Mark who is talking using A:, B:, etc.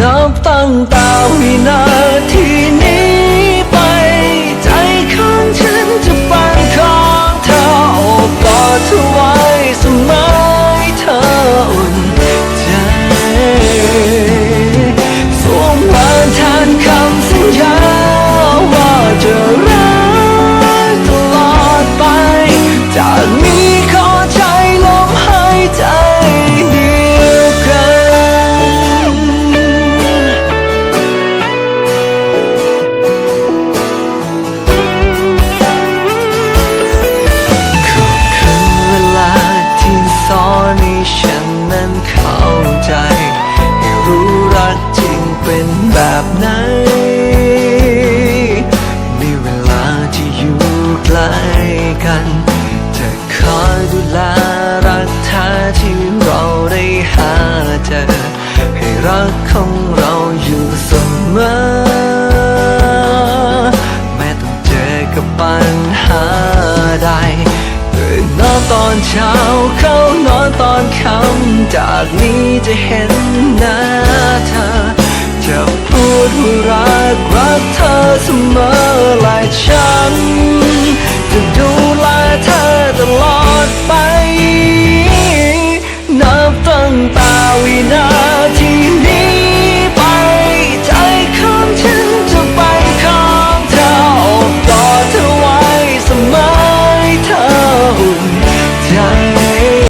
A: นับตั้งแต่วินาทีนี้ไป ใจของฉันจะเป็นของเธอโอบกอดเธอไว้เสมอ ฉันนั้นเข้าใจ ให้รู้รักจริงเป็นแบบไหน มีเวลาที่อยู่ใกล้กัน จะคอยดูแลรักแท้ที่เราได้หาเจอ ให้รักของเราอยู่เสมอแม้ต้องเจอกับปัญหาใด ตอนตอนเช้า เข้านอนตอนค่ำจากนี้จะเห็นหน้าเธอ จะพูดว่ารักรักเธอเสมอ